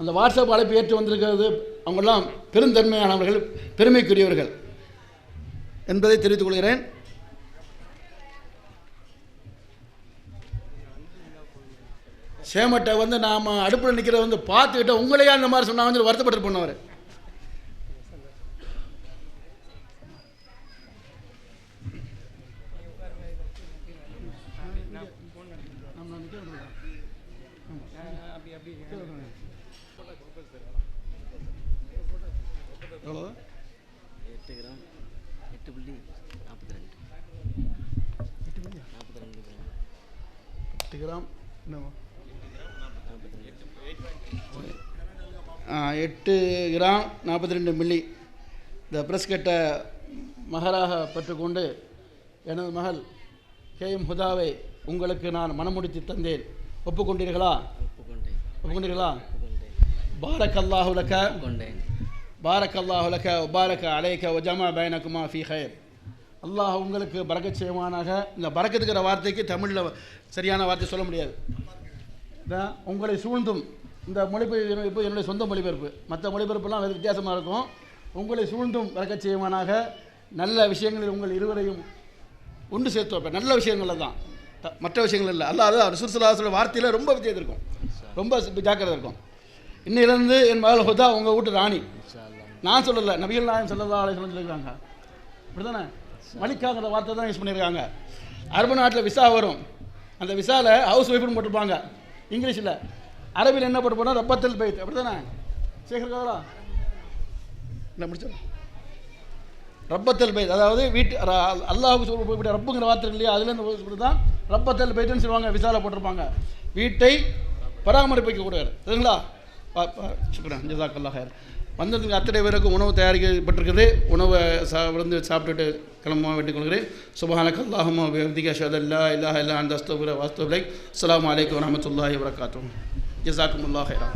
அந்த வாட்ஸ்அப் அழைப்பு ஏற்று வந்திருக்கிறது அவங்கெல்லாம் பெருந்தன்மையானவர்கள் பெருமைக்குரியவர்கள். என்பதை தெரிவித்துக் கொள்கிறேன். சேமட்டை வந்து நாம் அடுப்பில் நிற்கிறத வந்து பார்த்துக்கிட்ட உங்களையா இந்த மாதிரி சொன்னாங்கன்னு சொல்லி வருத்தப்பட்டு போனவர். எட்டு கிராம் எட்டு புள்ளி? நாற்பத்தி ரெண்டு நாற்பத்தி ரெண்டு கிராம் எட்டு கிராம் என்னவா எட்டு கிராம் நாற்பத்தி ரெண்டு மில்லி. இந்த பிரஸ் கட்டை மகராக பெற்றுக்கொண்டு எனது மகள் கே எம் ஹுதாவை உங்களுக்கு நான் மனமுடித்து தந்தேன். ஒப்புக்கொண்டீர்களா? ஒப்புக்கொண்டேன். ஒப்புக்கொண்டீர்களா? பாரக் அல்லாஹு லக ஒப்புக்கொண்டேன். பாரக் அல்லாஹு லக பாரக் அலைக ஒஜமா பைனகுமா ஃபி ஹயர் அல்லாஹ் உங்களுக்கு பரக்கத் செய்வானாக. இந்த பறக்கத்துக்கிற வார்த்தைக்கு தமிழில் சரியான வார்த்தை சொல்ல முடியாது. உங்களை சூழ்ந்தும் இந்த மொழிபெயர்ப்பு என்னுடைய சொந்த மொழிபெயர்ப்பு மற்ற மொழிபெயர்ப்புலாம் வேறு வித்தியாசமாக இருக்கும். உங்களை சூழ்ந்தும் பறக்கச் செய்வானாக. நல்ல விஷயங்களில் உங்கள் இருவரையும் ஒன்று சேர்த்து வைப்பேன். நல்ல விஷயங்களில் தான் மற்ற விஷயங்கள் இல்லை. அல்லாது அவர் சுறுசுலாசோட வார்த்தையில் ரொம்ப வித்தியாசம் இருக்கும். ரொம்ப ஜாக்கிரதை இருக்கும். இன்னிலிருந்து என் மகள் ஹுதா உங்கள் வீட்டு ராணி. நான் சொல்லலை நபிகள் நாயம் செல்லதா அலைஹி சொல்லியிருக்காங்க. அப்படிதானே மலிக்காங்கிற வார்த்தை தான் யூஸ் பண்ணியிருக்காங்க. அரபு நாட்டில் விசா வரும். அந்த விசாவில் ஹவுஸ் ஒய்ஃப்னு போட்டிருப்பாங்க. இங்கிலீஷில் அரபியில் என்ன போட்டு போனால் ரப்பத்தில் பைத். அப்படி தானே சேகர்காதா என்ன முடிச்சோம் ரப்பத்தல் பைத். அதாவது வீட்டு ர- அல்லாஹுக்கு சொல்லக்கூடிய ரப்புங்கிற வார்த்தை இல்லையா? அதுலேருந்து சொல்லி தான் ரப்பத்தல் பைத்துன்னு சொல்லுவாங்க விசாவில் போட்டிருப்பாங்க. வீட்டை பராமரிப்பிக்க கூடாது சரிங்களா? ஜிதாக்கல்லாக வந்ததுக்கு அத்தனை பேருக்கும் உணவு தயாரிக்கப்பட்டிருக்குது உணவை சா விழுந்து சாப்பிட்டுட்டு கிளம்ப வேண்டிக் கொள்கிறேன் சுபஹானக் அல்லாஹும் விதிகா ஷதல்லா இல்லா இல்லா அந்த அஸ்தபுர வாஸ்தபுலை அஸ்லாம் வலைக்கம் வரமத்துல்லாஹி வரகாத்தும் ஜிசாக்குமுல்லா ஹைரா